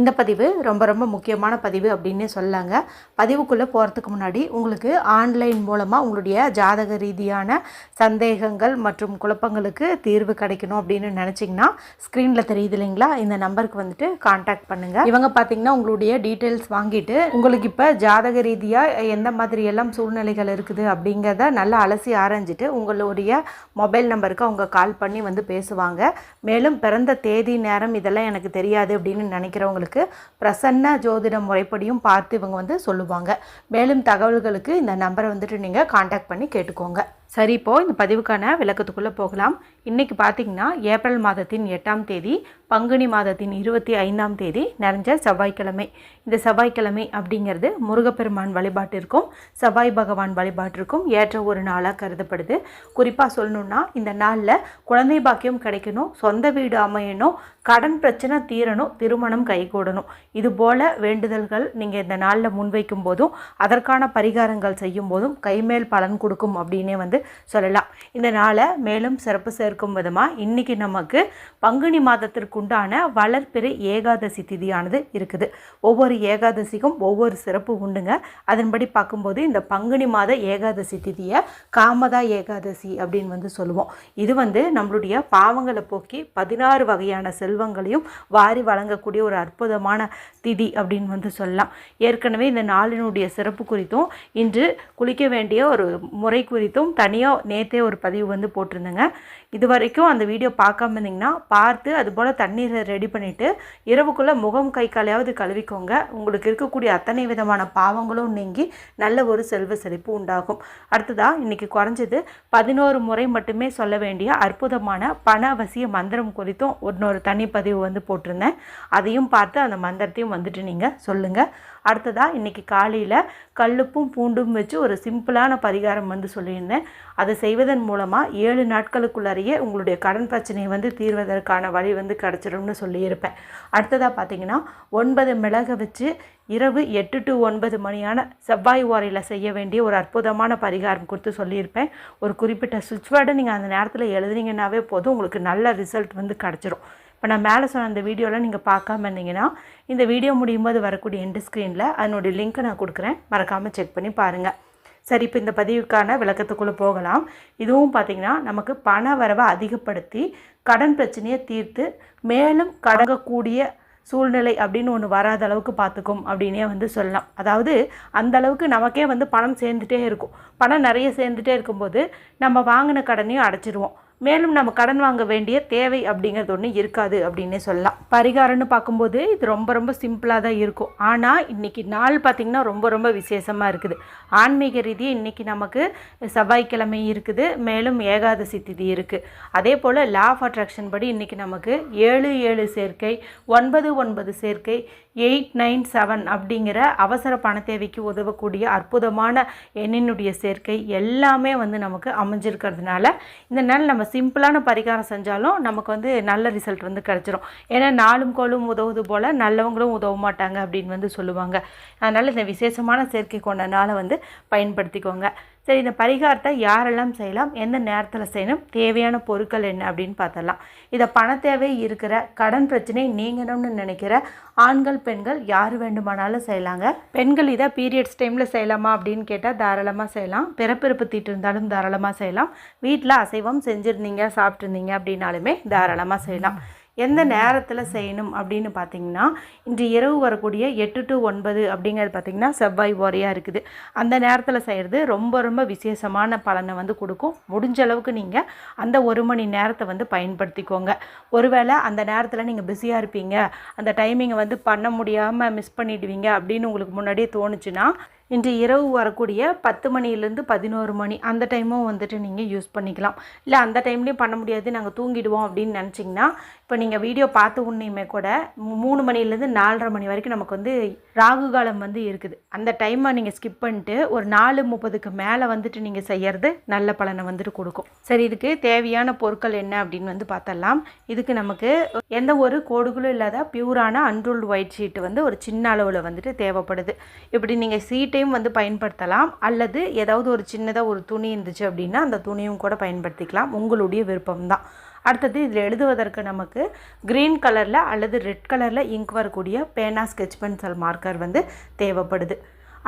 இந்த பதிவு ரொம்ப ரொம்ப முக்கியமான பதிவு அப்படின்னே சொல்லாங்க. பதிவுக்குள்ளே போகிறதுக்கு முன்னாடி உங்களுக்கு ஆன்லைன் மூலமாக உங்களுடைய ஜாதக ரீதியான சந்தேகங்கள் மற்றும் குழப்பங்களுக்கு தீர்வு கிடைக்கணும் அப்படின்னு நினச்சிங்கன்னா ஸ்க்ரீனில் தெரியுது இல்லைங்களா? இந்த நம்பருக்கு வந்துட்டு காண்டாக்ட் பண்ணுங்கள் இவங்க பார்த்தீங்கன்னா உங்களுடைய டீட்டெயில்ஸ் வாங்கிட்டு உங்களுக்கு இப்போ ஜாதக ரீதியாக எந்த மாதிரி எல்லாம் சூழ்நிலைகள் இருக்குது அப்படிங்கிறத நல்லா அலசி ஆராய்ஞ்சிட்டு உங்களுடைய மொபைல் நம்பருக்கு அவங்க கால் பண்ணி வந்து பேசுவாங்க. மேலும் பிறந்த தேதி நேரம் இதெல்லாம் எனக்கு தெரியாது அப்படின்னு நினைக்கிறவங்க உங்களுக்கு பிரசன்ன ஜோதிட முறைப்படியும் பார்த்து இவங்க வந்து சொல்லுவாங்க. மேலும் தகவல்களுக்கு இந்த நம்பரை வந்துட்டு நீங்கள் காண்டாக்ட் பண்ணி கேட்டுக்கோங்க. சரி இப்போது இந்த பதிவுக்கான விளக்கத்துக்குள்ளே போகலாம். இன்றைக்கி பார்த்தீங்கன்னா ஏப்ரல் மாதத்தின் எட்டாம் தேதி பங்குனி மாதத்தின் இருபத்தி ஐந்தாம் தேதி நிறைஞ்ச செவ்வாய்க்கிழமை. இந்த செவ்வாய்க்கிழமை அப்படிங்கிறது முருகப்பெருமான் வழிபாட்டிற்கும் செவ்வாய் பகவான் வழிபாட்டிற்கும் ஏற்ற ஒரு நாளாக கருதப்படுது. குறிப்பாக சொல்லணுன்னா இந்த நாளில் குழந்தை பாக்கியம் கிடைக்கணும் சொந்த வீடு அமையணும் கடன் பிரச்சனை தீரணும் திருமணம் கைகூடணும். இதுபோல் வேண்டுதல்கள் நீங்கள் இந்த நாளில் முன்வைக்கும் போதும் அதற்கான பரிகாரங்கள் செய்யும் போதும் கைமேல் பலன் கொடுக்கும் அப்படின்னே வந்து சொல்லலாம். இந்த நாளை மேலும் சிறப்பு சேர்க்கும் விதமாக இன்றைக்கி நமக்கு பங்குனி மாதத்திற்குண்டான வளர்பிறை ஏகாதசி திதியானது இருக்குது. ஒவ்வொரு ஏகாதசிக்கும் ஒவ்வொரு சிறப்பு உண்டுங்க. அதன்படி பார்க்கும்போது இந்த பங்குனி மாத ஏகாதசி திதியை காமதா ஏகாதசி அப்படின்னு வந்து சொல்லுவோம். இது வந்து நம்மளுடைய பாவங்களை போக்கி பதினாறு வகையான செல்வங்களையும் வாரி வழங்கக்கூடிய ஒரு அற்புதமான திதி அப்படின்னு வந்து சொல்லலாம். ஏற்கனவே இந்த நாளினுடைய சிறப்பு குறித்தும் இன்று குளிக்க வேண்டிய ஒரு முறை குறித்தும் தனி தனியாக நேற்றே ஒரு பதிவு வந்து போட்டிருந்தேங்க. இது வரைக்கும் அந்த வீடியோ பார்க்காம இருந்தீங்கன்னா பார்த்து அதுபோல் தண்ணீரை ரெடி பண்ணிவிட்டு இரவுக்குள்ளே முகம் கை காலையாவது கழுவிக்கோங்க. உங்களுக்கு இருக்கக்கூடிய அத்தனை விதமான பாவங்களும் நீங்கி நல்ல ஒரு செல்வ செழிப்பு உண்டாகும். அடுத்ததாக இன்றைக்கி குறைஞ்சது பதினோரு முறை மட்டுமே சொல்ல வேண்டிய அற்புதமான பண அவசிய மந்திரம் குறித்தும் இன்னொரு தனி பதிவு வந்து போட்டிருந்தேன். அதையும் பார்த்து அந்த மந்திரத்தையும் வந்துட்டு நீங்கள் சொல்லுங்கள் அடுத்ததாக இன்றைக்கி காலையில் கல்லுப்பும் பூண்டும் வச்சு ஒரு சிம்பிளான பரிகாரம் வந்து சொல்லியிருந்தேன். அதை செய்வதன் மூலமாக ஏழு நாட்களுக்குள்ளாரையே உங்களுடைய கடன் பிரச்சனையை வந்து தீர்வதற்கான வழி வந்து கிடச்சிடும்னு சொல்லியிருப்பேன். அடுத்ததாக பார்த்தீங்கன்னா ஒன்பது மிளகை வச்சு இரவு எட்டு டு ஒன்பது மணியான செவ்வாய் ஓரையில் செய்ய வேண்டிய ஒரு அற்புதமான பரிகாரம் கொடுத்து சொல்லியிருப்பேன். ஒரு குறிப்பிட்ட சுவிட்ச் வேர்டை நீங்கள் அந்த நேரத்தில் எழுதுனீங்கன்னாவே போதும் உங்களுக்கு நல்ல ரிசல்ட் வந்து கிடச்சிரும். இப்போ நான் மேலே சொன்ன அந்த வீடியோவில் நீங்கள் பார்க்காம இருந்தீங்கன்னா இந்த வீடியோ முடியும் போது வரக்கூடிய எண்டு ஸ்க்ரீனில் அதனுடைய லிங்க்கை நான் கொடுக்குறேன். மறக்காமல் செக் பண்ணி பாருங்கள் சரி இப்போ இந்த பதிவுக்கான விளக்கத்துக்குள்ளே போகலாம். இதுவும் பார்த்திங்கன்னா நமக்கு பண வரவை அதிகப்படுத்தி கடன் பிரச்சனையை தீர்த்து மேலும் கடங்கக்கூடிய சூழ்நிலை அப்படின்னு ஒன்று வராத அளவுக்கு பார்த்துக்கும் அப்படின்னே வந்து சொல்லலாம். அதாவது அந்த அளவுக்கு நமக்கே வந்து பணம் சேர்ந்துட்டே இருக்கும். பணம் நிறைய சேர்ந்துட்டே இருக்கும்போது நம்ம வாங்கின கடனையும் அடைச்சிடுவோம் மேலும் நம்ம கடன் வாங்க வேண்டிய தேவை அப்படிங்கிறது ஒன்று இருக்காது அப்படின்னே சொல்லலாம். பரிகாரம்னு பார்க்கும்போது இது ரொம்ப ரொம்ப சிம்பிளாக தான் இருக்கும். ஆனால் இன்றைக்கி நாள் பார்த்திங்கன்னா ரொம்ப ரொம்ப விசேஷமாக இருக்குது. ஆன்மீக ரீதியாக இன்றைக்கி நமக்கு செவ்வாய்க்கிழமை இருக்குது. மேலும் ஏகாதசி திதி இருக்குது அதே போல் லா ஆஃப் அட்ராக்ஷன் படி இன்றைக்கி நமக்கு ஏழு ஏழு சேர்க்கை ஒன்பது ஒன்பது சேர்க்கை எயிட் நைன் செவன் அப்படிங்கிற அவசர பண தேவைக்கு உதவக்கூடிய அற்புதமான எண்ணினுடைய சேர்க்கை எல்லாமே வந்து நமக்கு அமைஞ்சிருக்கிறதுனால இந்த நாள் நம்ம சிம்பிளான பரிகாரம் செஞ்சாலும் நமக்கு வந்து நல்ல ரிசல்ட் வந்து கிடச்சிரும். ஏன்னா நாளும் கோளும் உதவுது போல் நல்லவங்களும் உதவ மாட்டாங்க அப்படின்னு வந்து சொல்லுவாங்க. அதனால் இந்த விசேஷமான சேர்க்கை கொண்ட நாளை வந்து பயன்படுத்திக்கோங்க. சரி இந்த பரிகாரத்தை யாரெல்லாம் செய்யலாம்? எந்த நேரத்தில் செய்யணும்? தேவையான பொருட்கள் என்ன? அப்படின்னு பார்த்தலாம் இதை பண தேவை இருக்கிற கடன் பிரச்சனை நீங்கணும்னு நினைக்கிற ஆண்கள் பெண்கள் யார் வேண்டுமானாலும் செய்யலாங்க. பெண்கள் இதை பீரியட்ஸ் டைமில் செய்யலாமா அப்படின்னு கேட்டால் தாராளமாக செய்யலாம். பிறப்பிறப்பு தீட்டு இருந்தாலும் தாராளமாக செய்யலாம். வீட்டில் அசைவம் செஞ்சுருந்தீங்க சாப்பிட்ருந்தீங்க அப்படின்னாலுமே தாராளமாக செய்யலாம். எந்த நேரத்தில் செய்யணும் அப்படின்னு பார்த்தீங்கன்னா இன்று இரவு வரக்கூடிய எட்டு டு ஒன்பது அப்படிங்கிறது பார்த்திங்கன்னா செவ்வாய் ஓரையாக இருக்குது. அந்த நேரத்தில் செய்கிறது ரொம்ப ரொம்ப விசேஷமான பலனை வந்து கொடுக்கும். முடிஞ்ச அளவுக்கு நீங்கள் அந்த ஒரு மணி நேரத்தை வந்து பயன்படுத்திக்கோங்க. ஒருவேளை அந்த நேரத்தில் நீங்கள் பிஸியாக இருப்பீங்க. அந்த டைமிங்கை வந்து பண்ண முடியாமல் மிஸ் பண்ணிடுவீங்க அப்படின்னு உங்களுக்கு முன்னாடியே தோணுச்சுன்னா இன்று இரவு வரக்கூடிய பத்து மணிலேருந்து பதினோரு மணி அந்த டைமும் வந்துட்டு நீங்கள் யூஸ் பண்ணிக்கலாம். இல்லை அந்த டைம்லேயும் பண்ண முடியாது. நாங்கள் தூங்கிடுவோம் அப்படின்னு நினச்சிங்கன்னா இப்போ நீங்கள் வீடியோ பார்த்த உடனேயுமே கூட மூணு மணிலேருந்து நாலரை மணி வரைக்கும் நமக்கு வந்து ராகு காலம் வந்து இருக்குது. அந்த டைமை நீங்கள் ஸ்கிப் பண்ணிட்டு ஒரு நாலு முப்பதுக்கு மேலே வந்துட்டு நீங்கள் செய்கிறது நல்ல பலனை வந்துட்டு கொடுக்கும். சரி இதுக்கு தேவையான பொருட்கள் என்ன அப்படின்னு வந்து பார்த்தலாம் இதுக்கு நமக்கு எந்த ஒரு கோடுகளும் இல்லாத பியூரான அன்ரூல்டு ஒயிட் ஷீட் வந்து ஒரு சின்ன அளவில் வந்துட்டு தேவைப்படுது. இப்படி நீங்கள் சீட்டையும் வந்து பயன்படுத்தலாம். அல்லது ஏதாவது ஒரு சின்னதாக ஒரு துணி இருந்துச்சு அப்படின்னா அந்த துணியும் கூட பயன்படுத்திக்கலாம். உங்களுடைய விருப்பம்தான். அடுத்தது இதில் எழுதுவதற்கு நமக்கு க்ரீன் கலரில் அல்லது ரெட் கலரில் இங்க் வரக்கூடிய பேனா ஸ்கெட்ச் பென்சில் மார்க்கர் வந்து தேவைப்படுது.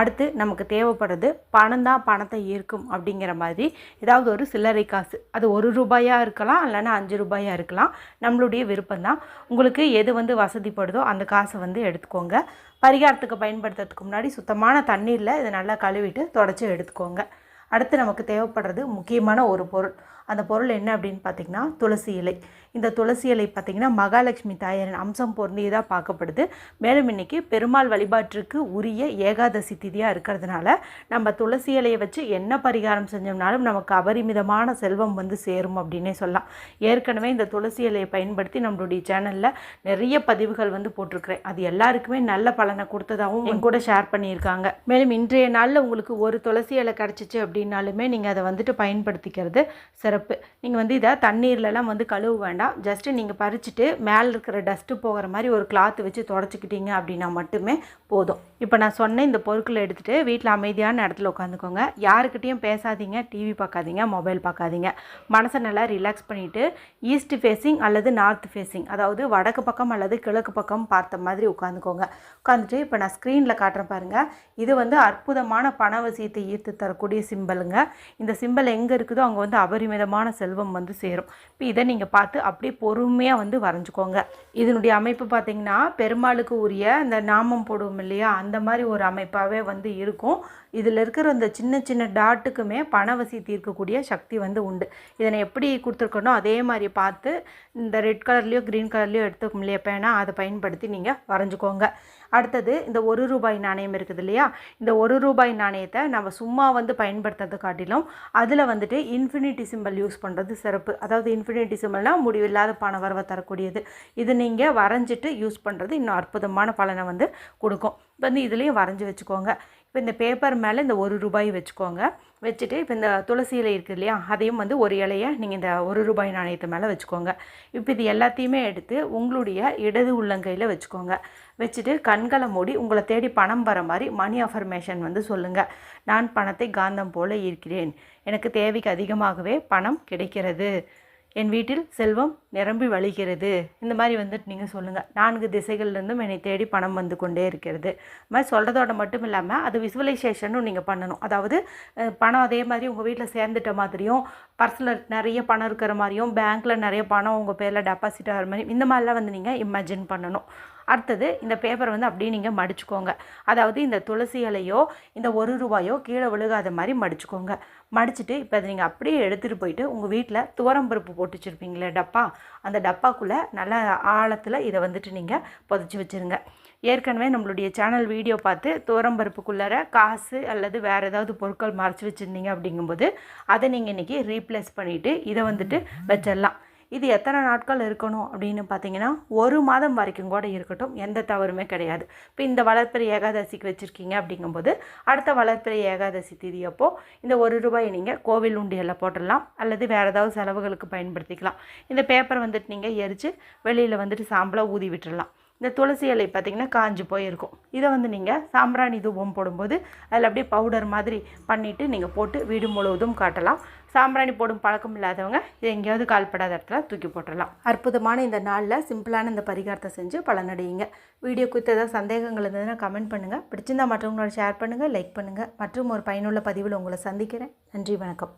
அடுத்து நமக்கு தேவைப்படுறது பணம் தான் பணத்தை ஈர்க்கும் அப்படிங்கிற மாதிரி ஏதாவது ஒரு சில்லறை காசு. அது ஒரு ரூபாயாக இருக்கலாம் இல்லைன்னா அஞ்சு ரூபாயாக இருக்கலாம். நம்மளுடைய விருப்பம்தான் உங்களுக்கு எது வந்து வசதிப்படுதோ அந்த காசை வந்து எடுத்துக்கோங்க. பரிகாரத்துக்கு பயன்படுத்துறதுக்கு முன்னாடி சுத்தமான தண்ணீரில் இதை நல்லா கழுவிட்டு தொடச்சி எடுத்துக்கோங்க. அடுத்து நமக்கு தேவைப்படுறது முக்கியமான ஒரு பொருள். அந்த பொருள் என்ன அப்படின்னு பார்த்தீங்கன்னா துளசி இலை. இந்த துளசி இலை பார்த்தீங்கன்னா மகாலட்சுமி தாயாரின் அம்சம் பொருந்தியதாக பார்க்கப்படுது. மேலும் இன்னைக்கு பெருமாள் வழிபாட்டிற்கு உரிய ஏகாதசி திதியாக இருக்கிறதுனால நம்ம துளசி இலையை வச்சு என்ன பரிகாரம் செஞ்சோம்னாலும் நமக்கு அபரிமிதமான செல்வம் வந்து சேரும் அப்படின்னே சொல்லலாம். ஏற்கனவே இந்த துளசி இலையை பயன்படுத்தி நம்மளுடைய சேனலில் நிறைய பதிவுகள் வந்து போட்டிருக்கிறேன். அது எல்லாருக்குமே நல்ல பலனை கொடுத்ததாகவும் என் கூட ஷேர் பண்ணியிருக்காங்க. மேலும் இன்றைய நாளில் உங்களுக்கு ஒரு துளசி இலை கிடச்சிச்சு அப்படின்னாலுமே நீங்கள் அதை வந்துட்டு பயன்படுத்திக்கிறது சிறப்பு. நீங்கள் வந்து இதை தண்ணீர்லலாம் வந்து கழுவ வேண்டாம் ஜஸ்ட்டு நீங்கள் பறிச்சுட்டு மேலே இருக்கிற டஸ்ட்டு போகிற மாதிரி ஒரு கிளாத்து வச்சு தொடச்சிக்கிட்டீங்க அப்படின்னா மட்டுமே போதும். இப்போ நான் சொன்ன இந்த பொருட்களை எடுத்துகிட்டு வீட்டில் அமைதியான இடத்துல உட்காந்துக்கோங்க. யாருக்கிட்டேயும் பேசாதீங்க டிவி பார்க்காதீங்க மொபைல் பார்க்காதீங்க. மனசை நல்லா ரிலாக்ஸ் பண்ணிவிட்டு ஈஸ்ட் ஃபேஸிங் அல்லது நார்த் ஃபேஸிங் அதாவது வடக்கு பக்கம் அல்லது கிழக்கு பக்கம் பார்த்த மாதிரி உட்காந்துக்கோங்க. உட்காந்துட்டு இப்போ நான் ஸ்க்ரீனில் காட்டுறேன் பாருங்கள் இது வந்து அற்புதமான பணவசியத்தை ஈர்த்து தரக்கூடிய சிம்பலுங்க இந்த சிம்பல் எங்கே இருக்குதோ அங்கே வந்து அபரிமிதமான செல்வம் வந்து சேரும். இப்போ இதை நீங்கள் பார்த்து அப்படியே பொறுமையாக வந்து வரைஞ்சிக்கோங்க. இதனுடைய அமைப்பு பார்த்தீங்கன்னா பெருமாளுக்கு உரிய இந்த நாமம் போடுவோம் இல்லையா? அந்த மாதிரி ஒரு அமைப்பாகவே வந்து இருக்கும். இதில் இருக்கிற இந்த சின்ன சின்ன டாட்டுக்குமே பணவசி தீர்க்கக்கூடிய சக்தி வந்து உண்டு. இதனை எப்படி கொடுத்துருக்கணும் அதே மாதிரி பார்த்து இந்த ரெட் கலர்லேயோ க்ரீன் கலர்லேயோ எடுத்துக்க இல்லையா பேனா அதை பயன்படுத்தி நீங்கள் வரைஞ்சிக்கோங்க. அடுத்தது இந்த ஒரு ரூபாய் நாணயம் இருக்குது இல்லையா இந்த ஒரு ரூபாய் நாணயத்தை நம்ம சும்மா வந்து பயன்படுத்துறதை காட்டிலும் அதில் வந்துட்டு இன்ஃபினிட்டி சிம்பிள் யூஸ் பண்ணுறது சிறப்பு. அதாவது இன்ஃபினிட்டி சிம்பிள்னால் முடிவில்லாத பண வரவை தரக்கூடியது. இது நீங்கள் வரைஞ்சிட்டு யூஸ் பண்ணுறது இன்னும் அற்புதமான பலனை வந்து கொடுக்கும். வந்து இதுலேயும் வரைஞ்சி வச்சுக்கோங்க. இப்போ இந்த பேப்பர் மேலே இந்த ஒரு ரூபாய் வச்சுக்கோங்க. வச்சுட்டு இப்போ இந்த துளசி இலை இருக்குது இல்லையா அதையும் வந்து ஒரு இலையை நீங்கள் இந்த ஒரு ரூபாய் நாணயத்து மேலே வச்சுக்கோங்க. இப்போ இது எல்லாத்தையுமே எடுத்து உங்களுடைய இடது உள்ளங்கையில் வச்சுக்கோங்க. வச்சுட்டு கண்களை மூடி உங்களை தேடி பணம் வர மாதிரி மணி அஃபர்மேஷன் வந்து சொல்லுங்கள் நான் பணத்தை காந்தம் போல ஈர்க்கிறேன். எனக்கு தேவைக்கு அதிகமாகவே பணம் கிடைக்கிறது. என் வீட்டில் செல்வம் நிரம்பி வழிகிறது. இந்த மாதிரி வந்துட்டு நீங்கள் சொல்லுங்கள் நான்கு திசைகள்லேருந்தும் என்னை தேடி பணம் வந்து கொண்டே இருக்கிறது. மாதிரி சொல்கிறதோட மட்டும் இல்லாமல் அது விசுவலைசேஷனும் நீங்கள் பண்ணணும். அதாவது பணம் அதே மாதிரி உங்கள் வீட்டில் சேர்ந்துட்ட மாதிரியும் பர்ஸில் நிறைய பணம் இருக்கிற மாதிரியும் பேங்க்கில் நிறைய பணம் உங்கள் பேரில் டெபாசிட் ஆகிற மாதிரி இந்த மாதிரிலாம் வந்து நீங்கள் இமேஜின் பண்ணணும். அடுத்தது இந்த பேப்பரை வந்து அப்படியே நீங்கள் மடிச்சுக்கோங்க. அதாவது இந்த துளசி இலையோ இந்த ஒரு ரூபாயோ கீழே விழுகாத மாதிரி மடிச்சுக்கோங்க. மடிச்சுட்டு இப்போ அதை நீங்கள் அப்படியே எடுத்துகிட்டு போயிட்டு உங்கள் வீட்டில் துவரம்பருப்பு போட்டு வச்சுருப்பீங்களே டப்பா அந்த டப்பாக்குள்ளே நல்ல ஆழத்தில் இதை வந்துட்டு நீங்கள் புதைச்சி வச்சுருங்க. ஏற்கனவே நம்மளுடைய சேனல் வீடியோ பார்த்து தோரம்பருப்புக்குள்ளார காசு அல்லது வேறு ஏதாவது பொருட்கள் மறைச்சி வச்சுருந்தீங்க அப்படிங்கும்போது அதை நீங்கள் இன்றைக்கி ரீப்ளேஸ் பண்ணிவிட்டு இதை வந்துட்டு வச்சிடலாம் இது எத்தனை நாட்கள் இருக்கணும் அப்படின்னு பார்த்தீங்கன்னா ஒரு மாதம் வரைக்கும் கூட இருக்கட்டும். எந்த தவறுமே கிடையாது. இப்போ இந்த வளர்ப்பிறை ஏகாதசிக்கு வச்சுருக்கீங்க அப்படிங்கும்போது அடுத்த வளர்ப்பிறை ஏகாதசி திதி அப்போ இந்த ஒரு ரூபாயை நீங்கள் கோவில் உண்டியலில் போட்டுடலாம். அல்லது வேறு ஏதாவது செலவுகளுக்கு பயன்படுத்திக்கலாம். இந்த பேப்பர் வந்துட்டு நீங்கள் எரித்து வெளியில் வந்துட்டு சாம்பலாக ஊதி விட்டுடலாம். இந்த துளசி இலை பார்த்தீங்கன்னா காஞ்சு போயிருக்கும். இதை வந்து நீங்கள் சாம்பிராணி தூபம் போடும்போது அதில் அப்படியே பவுடர் மாதிரி பண்ணிவிட்டு நீங்கள் போட்டு வீடு முழுவதும் காட்டலாம். சாம்பிராணி போடும் பழக்கம் இல்லாதவங்க இதை எங்கேயாவது கால்படாத இடத்துல தூக்கி போட்டுடலாம் அற்புதமான இந்த நாளில் சிம்பிளான இந்த பரிகாரத்தை செஞ்சு பலனடையுங்க. வீடியோ குறித்த ஏதாவது சந்தேகங்கள் இருந்ததுன்னா கமெண்ட் பண்ணுங்கள் பிடிச்சிருந்தா மற்றவங்களோட ஷேர் பண்ணுங்கள் லைக் பண்ணுங்கள் மற்றும் ஒரு பயனுள்ள பதிவில் உங்களை சந்திக்கிறேன். நன்றி வணக்கம்.